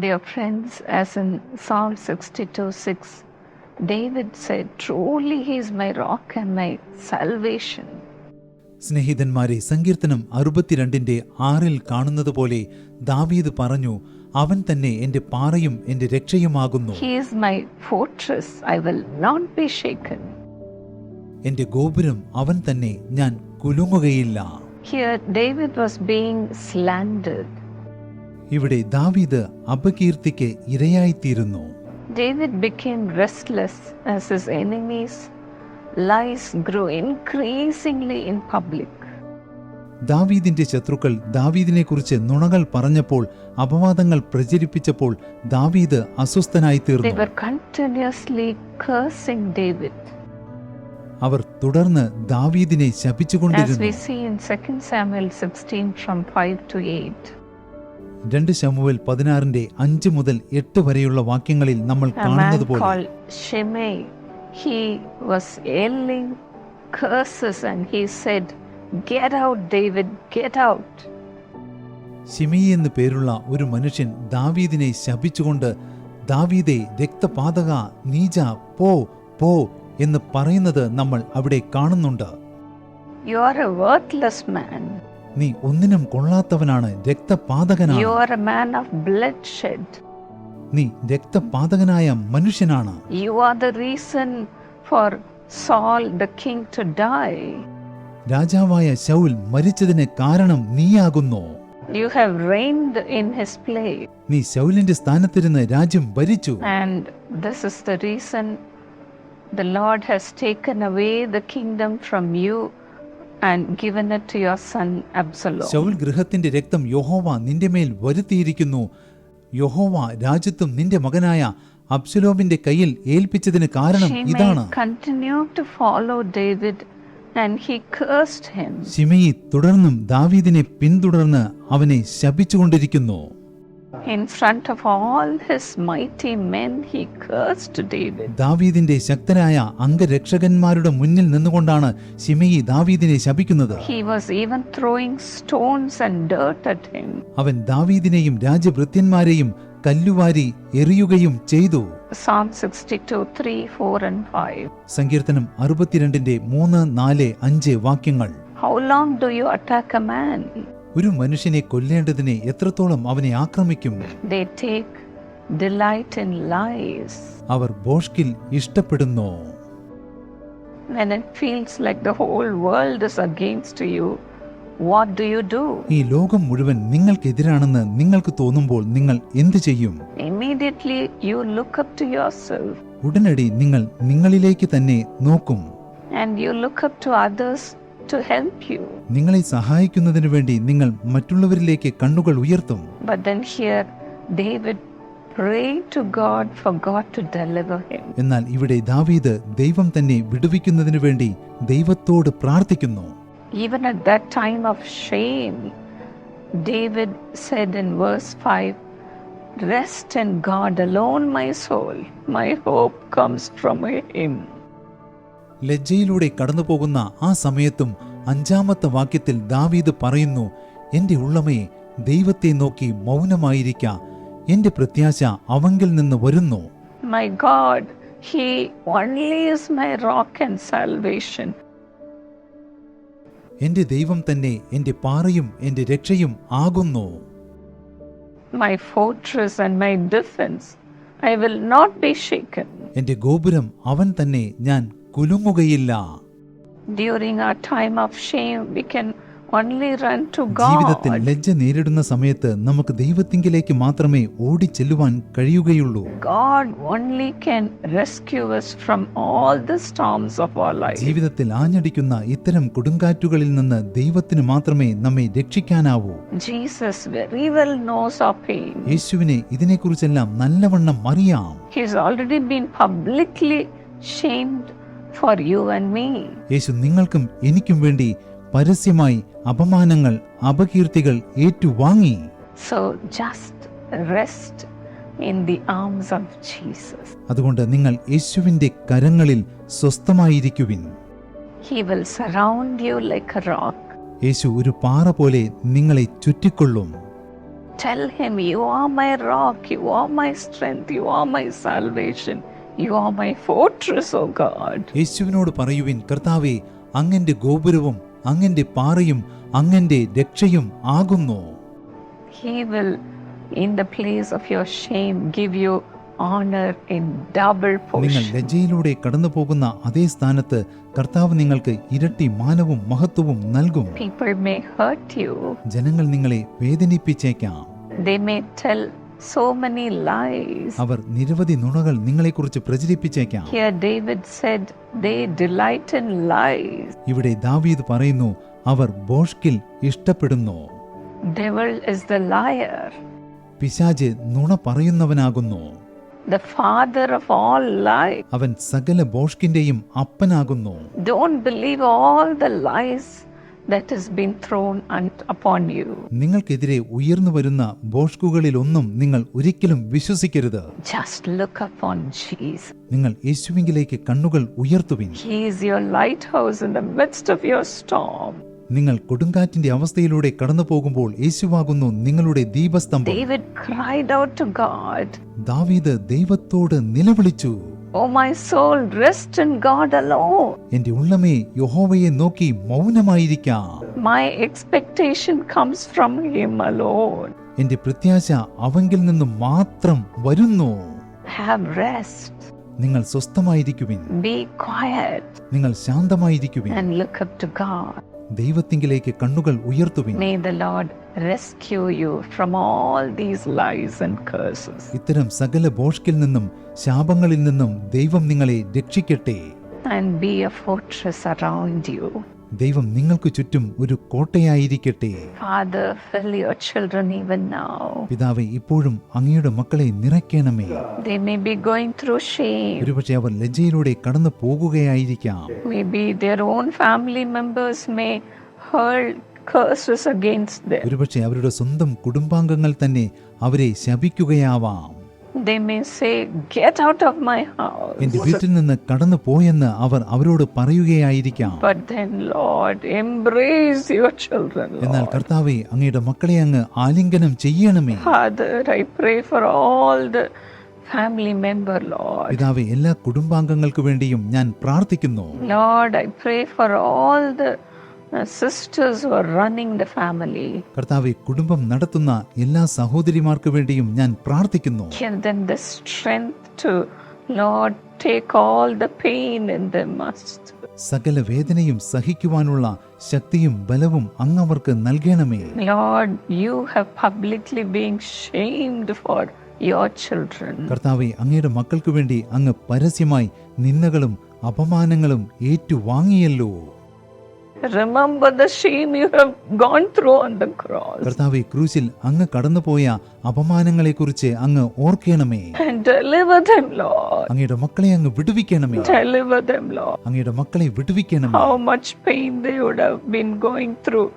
Dear friends, as in Psalm 62 6, David said, Truly he is my rock and my salvation. സ്നേഹിതന്മാരെ സങ്കീർത്തനം അറുപത്തിരണ്ടിന്റെ ആറിൽ കാണുന്നത് പോലെ ദാവീദ് പറഞ്ഞു അവൻ തന്നെ എന്റെ പാറയും എന്റെ രക്ഷയുമാകുന്നു He is my fortress, I will not be shaken. എന്റെ ഗോപുരം അവൻ തന്നെ ഞാൻ കുലുങ്ങുകയില്ല Here, David was being slandered. ഇവിടെ ദാവീദ് അപകീർത്തിക്ക് ഇരയായിത്തീരുന്നു David became restless as his enemies' lies grew increasingly in public. ദാവീദിന്റെ ശത്രുക്കൾ ദാവീദിനെക്കുറിച്ച് നുണകൾ പറഞ്ഞപ്പോൾ അപവാദങ്ങൾ പ്രചരിപ്പിച്ചപ്പോൾ ദാവീദ് അസ്വസ്ഥനായി They തീർന്നു were continuously cursing David. അവർ തുടർന്ന് ദാവീദിനെ As ശപിച്ചുകൊണ്ടിരുന്നു രണ്ട് ശമുവിൽ പതിനാറിന്റെ അഞ്ച് മുതൽ എട്ട് വരെയുള്ള വാക്യങ്ങളിൽ നമ്മൾ കാണുന്നത് പോലെ he was yelling curses and he said, Get out, David, get out. Shimei എന്ന് പേരുള്ള ഒരു മനുഷ്യൻ ദാവീദിനെ ശപിച്ചുകൊണ്ട് ദാവീദെ രക്തപാതക നീജ പോ പോ എന്ന് പറയുന്നത് നമ്മൾ അവിടെ കാണുന്നുണ്ട് you are a worthless man. നീ ഒന്നിനും കൊള്ളാത്തവനാണ് രക്തപാതകനാണ്. നീ രക്തപാതകനായ മനുഷ്യനാണ്. You are the reason for Saul the king to die രാജാവായ ശൗൽ മരിച്ചതിന് കാരണം നീയാകുന്നു. You have reigned in his place നീ ശൗലിന്റെ സ്ഥാനത്തിരുന്ന് രാജ്യം ഭരിച്ചു. And this is the reason the Lord has taken away the kingdom from you and given it to your son Absalom. ശൗൽ ഗൃഹത്തിന്റെ രക്തം യഹോവ നിന്റെ മേൽ വരുത്തിയിരിക്കുന്നു യഹോവ രാജ്യത്തും നിന്റെ മകനായ അബ്സലോമിന്റെ കയ്യിൽ ഏൽപ്പിച്ചതിന് കാരണം ഇതാണ് may continue to follow David and he cursed him. Shimei തുടർന്നും ദാവീദിനെ പിന്തുടർന്ന് അവനെ ശപിച്ചുകൊണ്ടിരിക്കുന്നു In front of all his mighty men, he cursed David. ദാവീദിന്റെ ശക്തനായ അംഗരക്ഷകന്മാരുടെ മുന്നിൽ നിന്നുകൊണ്ടാണ് ശിമയി ദാവീദിനെ ശപിക്കുന്നത് He was even throwing stones and dirt at him. അവൻ ദാവീദിനെയും രാജഭൃത്യന്മാരെയും കല്ലുവാരി എറിയുകയും ചെയ്തു Psalm 62 3, 4, and 5. സങ്കീർത്തനം അറുപത്തിരണ്ടിന്റെ മൂന്ന് നാല് അഞ്ച് വാക്യങ്ങൾ How long do you attack a man? ഒരു മനുഷ്യനെ കൊല്ലേണ്ടതിനെ എത്രത്തോളം അവനെ ആക്രമിക്കും They take delight in lies. അവർ ബോഷ്കിൽ ഇഷ്ടപ്പെടുന്നു When it feels like the whole world is against you, what do you do? ഈ ലോകം മുഴുവൻ നിങ്ങൾക്കെതിരാണെന്ന് നിങ്ങൾക്ക് തോന്നുമ്പോൾ നിങ്ങൾ എന്തു ചെയ്യും Immediately you look up to yourself ഉടനടി നിങ്ങൾ നിങ്ങളിലേക്ക് തന്നെ നോക്കും and you look up to others to help you. നിങ്ങളെ സഹായിക്കുന്നതിനു വേണ്ടി നിങ്ങൾ മറ്റുള്ളവരിലേക്ക് കണ്ണുകൾ ഉയർത്തും But then here, David prayed to God for God to deliver him. എന്നാൽ ഇവിടെ ദാവീദ് ദൈവം തന്നെ വിടുവിക്കുന്നതിനു വേണ്ടി ദൈവത്തോട് പ്രാർത്ഥിക്കുന്നു Even at that time of shame, David said in verse 5 Rest in God alone, my soul. My hope comes from Him. ലജ്ജയിലൂടെ കടന്നുപോകുന്ന ആ സമയത്തും അഞ്ചാമത്തെ വാക്യത്തിൽ ദാവീദ് പറയുന്നു എന്റെ ഉള്ളമയെ ദൈവത്തെ നോക്കി മൗനമായിരിക്ക എന്റെ പ്രത്യാശ അവങ്കിൽ നിന്ന് വരുന്നു My God, He only is my rock and salvation. എന്റെ ദൈവം തന്നെ എന്റെ പാറയും എന്റെ രക്ഷയും ആകുന്നു my fortress and my defense. I will not be shaken. എന്റെ ഗോപുരം അവൻ തന്നെ ഞാൻ കുലുങ്ങുകയില്ല. ജീവിതത്തിൽ ലജ്ജ നേരിടുന്ന സമയത്ത് നമുക്ക് ദൈവത്തിങ്കിലേക്ക് മാത്രമേ ഓടിച്ചെല്ലുവാൻ കഴിയുകയുള്ളൂ. ജീവിതത്തിൽ ആഞ്ഞടിക്കുന്ന ഇത്തരം കൊടുങ്കാറ്റുകളിൽ നിന്ന് ദൈവത്തിന് മാത്രമേ നമ്മെ രക്ഷിക്കാനാവൂ. യേശുവിനെ ഇതിനെക്കുറിച്ചെല്ലാം നല്ലവണ്ണം അറിയാം. He's for you and me. യേശു നിങ്ങൾക്കും എനിക്കും വേണ്ടി പരസ്യമായി അപമാനങ്ങൾ അപകീർത്തികൾ ഏറ്റുവാങ്ങി So just rest in the arms of Jesus. അതുകൊണ്ട് നിങ്ങൾ യേശുവിന്റെ കരങ്ങളിൽ സ്വസ്ഥമായിരിക്കുവിൻ He will surround you like a rock. യേശു ഒരു പാറ പോലെ നിങ്ങളെ ചുറ്റിക്കൊള്ളും Tell him, You are my rock, you are my strength, you are my salvation, you are my fortress, O God. യേശുവിനോട് പറയുവിൻ കർത്താവെ അങ്ങന്റെ ഗോപുരവും അങ്ങന്റെ പാറയും അങ്ങന്റെ രക്ഷയും ആകുന്നു നിങ്ങൾ. ലജ്ജയിലൂടെ കടന്നു പോകുന്ന അതേ സ്ഥാനത്ത് കർത്താവ് നിങ്ങൾക്ക് ഇരട്ടി മാനവും മഹത്വവും നൽകും ജനങ്ങൾ നിങ്ങളെ വേദനിപ്പിച്ചേക്കാം they may tell so many lies. അവർ നിരവധി നുണകൾ നിങ്ങളെക്കുറിച്ച് പ്രചരിപ്പിച്ചേക്കാം Here, David said, They delight in lies. ഇവിടെ ദാവീദ് പറയുന്നു അവർ ബോഷ്കിൽ ഇഷ്ടപ്പെടുന്നു Devil is the liar, പിശാജ് നുണ പറയുന്നവനാകുന്നു the father of all lies. അവൻ സകല ബോഷ്കിന്റെയും അപ്പനാകുന്നു Don't believe all the lies that has been thrown upon you. നിങ്ങൾക്കെതിരെ ഉയർന്നു വരുന്ന ബോഷ്കുകളിലൊന്നും നിങ്ങൾ ഒരിക്കലും വിശ്വസിക്കരുത് Just look upon Jesus. നിങ്ങൾ യേശുവിങ്കിലേക്ക് കണ്ണുകൾ ഉയർത്തുവിൻ He is your lighthouse in the midst of your storm. നിങ്ങൾ കൊടുങ്കാറ്റിന്റെ അവസ്ഥയിലൂടെ കടന്നു പോകുമ്പോൾ യേശുവാകുന്നു നിങ്ങളുടെ ദീപസ്തംഭം David cried out to God, ദാവീദ് ദൈവത്തോട് നിലവിളിച്ചു Oh, my soul, rest in God alone. എന്റെ ഉള്ളമേ യഹോവയെ നോക്കി മൗനമായിരിക്കാം My expectation comes from Him alone. എന്റെ പ്രത്യാശ അവങ്കിൽ നിന്ന് മാത്രം വരുന്നു. നിങ്ങൾ സ്വസ്ഥമായിരിക്കുവിൻ Be quiet നിങ്ങൾ ശാന്തമായിരിക്കുവിൻ and look up to God. ദൈവത്തിങ്കിലേക്ക് കണ്ണുകൾ ഇത്തരം സകല ബോഷ്കിൽ നിന്നും ശാപങ്ങളിൽ നിന്നും ദൈവം നിങ്ങളെ രക്ഷിക്കട്ടെ. And be a fortress around you. ദൈവം നിങ്ങൾക്ക് ചുറ്റും ഒരു കോട്ടയായിരിക്കട്ടെ Father, fill your children even now. പിതാവെ ഇപ്പോഴും അങ്ങയുടെ മക്കളെ നിറയ്ക്കണമേ They may be going through shame. ഒരുപക്ഷെ അവർ ലജ്ജയിലൂടെ കടന്നു പോകുകയായിരിക്കാം Maybe their own family members may hurl curses against them. ഒരുപക്ഷെ അവരുടെ സ്വന്തം കുടുംബാംഗങ്ങൾ തന്നെ അവരെ ശപിക്കുകയാവാം They may say, Get out of my house. എന്റെ വീട്ടിൽ നിന്ന് കടന്നു പോയെന്ന് അവർ അവരോട് പറയുകയായിരിക്കാം But then, Lord, embrace your children. എന്നാൽ Lord. കർത്താവെ അങ്ങയുടെ മക്കളെ അങ്ങ് ആലിംഗനം ചെയ്യണമേ Father, I pray for all the family member, Lord. പിതാവെ എല്ലാ കുടുംബാംഗങ്ങൾക്ക് വേണ്ടിയും ഞാൻ പ്രാർത്ഥിക്കുന്നു Lord, I pray for all the sisters are running the family. കർത്താവെ കുടുംബം നടത്തുന്ന എല്ലാ സഹോദരിമാർക്ക് വേണ്ടിയും ഞാൻ പ്രാർത്ഥിക്കുന്നു Give them the strength to, Lord, take all the pain in them must. സകല വേദനയും സഹിക്കുവാനുള്ള ശക്തിയും ബലവും അങ്ങവർക്ക് നൽകണമേ Lord, you have publicly been shamed for your children. കർത്താവെ അങ്ങയുടെ മക്കൾക്ക് വേണ്ടി അങ്ങ് പരസ്യമായി നിന്ദകളും അപമാനങ്ങളും ഏറ്റുവാങ്ങിയല്ലോ Remember the shame you have gone through on the cross കർത്താവെ ക്രൂശിൽ അങ്ങ് കടന്നുപോയ അപമാനങ്ങളെക്കുറിച്ച് അങ്ങ് ഓർക്കണമേ and deliver them, Lord. അങ്ങയുടെ മക്കളെ അങ്ങ് വിടുവിക്കണമേ Deliver them, Lord. അങ്ങയുടെ മക്കളെ വിടുവിക്കണമേ How much pain they would have been going through,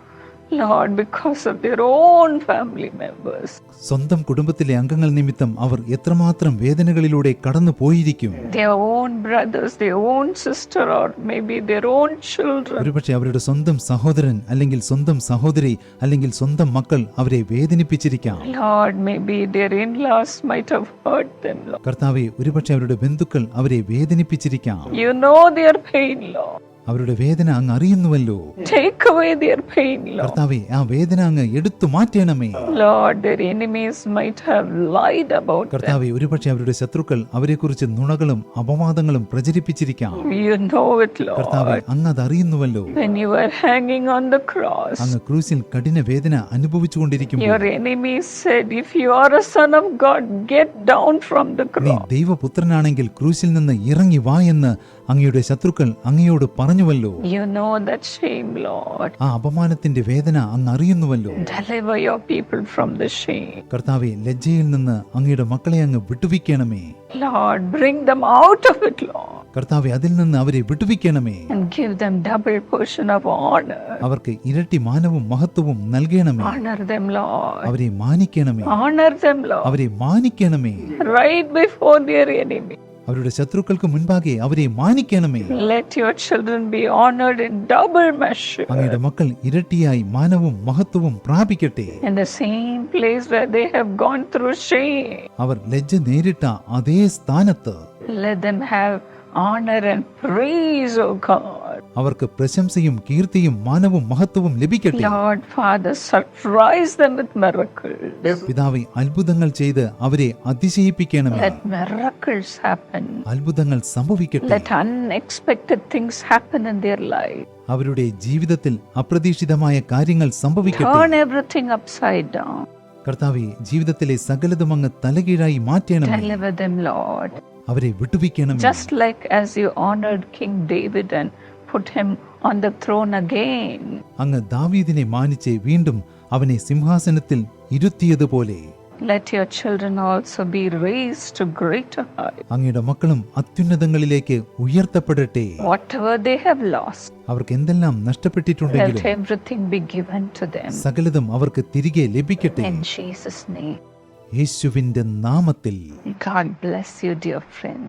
Lord, because of their own family members. സ്വന്തം കുടുംബത്തിലെ അംഗങ്ങൾ നിമിത്തം അവർ എത്രമാത്രം വേദനകളിലൂടെ കടന്നു പോയിരിക്കും Their own brothers, their own sister, or maybe their own children. ഒരുപക്ഷെ അവരുടെ സ്വന്തം സഹോദരൻ അല്ലെങ്കിൽ സ്വന്തം സഹോദരി അല്ലെങ്കിൽ സ്വന്തം മക്കൾ അവരെ വേദനിപ്പിച്ചിരിക്കാം Lord, maybe their in laws might have hurt them, Lord. കർത്താവെ ഒരുപക്ഷെ അവരുടെ ബന്ധുക്കൾ അവരെ വേദനിപ്പിച്ചിരിക്കാം You know their pain, Lord. അവരുടെ വേദന അങ്ങ് അറിയുന്നുവല്ലോ Take away their pain, Lord. കർത്താവെ ആ വേദന അങ്ങ് എടുത്തു മാറ്റണമേ Lord, their enemies might have lied about them. കർത്താവെ ഒരുപക്ഷെ അവരുടെ ശത്രുക്കൾ അവരെക്കുറിച്ച് നുണകളും അപവാദങ്ങളും പ്രചരിപ്പിച്ചിരിക്കാം You know it, കർത്താവെ Lord. അങ്ങ് അതറിയുന്നുവല്ലോ When you were hanging on the cross, അങ്ങ് ക്രൂസിൽ കഠിന വേദന അനുഭവിച്ചുകൊണ്ടിരിക്കുമ്പോൾ your enemies said, If you are a son of God, get down from the നീ cross. ദൈവപുത്രനാണെങ്കിൽ ക്രൂസിൽ നിന്ന് ഇറങ്ങി വാ എന്ന് അങ്ങയുടെ ശത്രുക്കൾ അങ്ങയോട് പറഞ്ഞുവല്ലോ. ആ അപമാനത്തിന്റെ വേദന അങ്ങ് അറിയുന്നുവല്ലോ. കർത്താവെ ലജ്ജയിൽ നിന്ന് അങ്ങയുടെ മക്കളെ അങ്ങ് വിട്ടുപിക്കണമേ Lord, bring them out of it, Lord. കർത്താവെ അതിൽ നിന്ന് അവരെ വിട്ടുപിക്കണമേ അവർക്ക് ഇരട്ടി മാനവും മഹത്വവും നൽകണമേ. അവരെ മാനിക്കണമേ. അവരെ മാനിക്കണമേ. അവരുടെ ശത്രുക്കൾക്ക് മുൻപാകെ അവരെ മാനിക്കണമേ Let your children be honored in double measure. അങ്ങയുടെ മക്കൾ ഇരട്ടിയായി മാനവും മഹത്വവും പ്രാപിക്കട്ടെ In the same place where they have gone through shame, അവർ ലജ്ജ നേരിട്ട അതേ സ്ഥാനത്ത് let them have honor and praise, O God. അവർക്ക് പ്രശംസയും കീർത്തിയും മാനവും മഹത്വവും ലഭിക്കട്ടെ. പിതാവെ അത്ഭുതങ്ങൾ ചെയ്ത് അവരെ അതിശയിപ്പിക്കണമേ. അത്ഭുതങ്ങൾ സംഭവിക്കട്ടെ. അവരുടെ ജീവിതത്തിൽ അപ്രതീക്ഷിതമായ കാര്യങ്ങൾ സംഭവിക്കട്ടെ. കർത്താവെ ജീവിതത്തിലെ സകലതും അങ്ങ് തലകീഴായി മാറ്റണമേ Lord. അവരെ വിട്ടുവിക്കണമേ Just like as you honored King David and put him on the throne again. അങ്ങ് ദാവീദിനെ മാനിച്ച് വീണ്ടും അവനെ സിംഹാസനത്തിൽ ഇരുത്തിയതുപോലെ Let your children also be raised to greater heights. അങ്ങയുടെ മക്കളും അത്യുന്നതങ്ങളിലേക്ക് ഉയർത്തപ്പെടട്ടെ Whatever they have lost, അവർക്ക് എന്തെല്ലാം let നഷ്ടപ്പെട്ടിട്ടുണ്ടെങ്കിലും everything be given to them. സകലതും അവർക്ക് തിരികെ ലഭിക്കട്ടെ In Jesus' name. യേശുവിന്റെ നാമത്തിൽ God bless you, dear friend.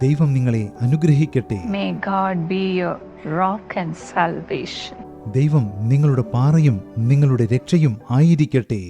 ദൈവം നിങ്ങളെ അനുഗ്രഹിക്കട്ടെ May God be your rock and salvation. ദൈവം നിങ്ങളുടെ പാറയും നിങ്ങളുടെ രക്ഷയും ആയിരിക്കട്ടെ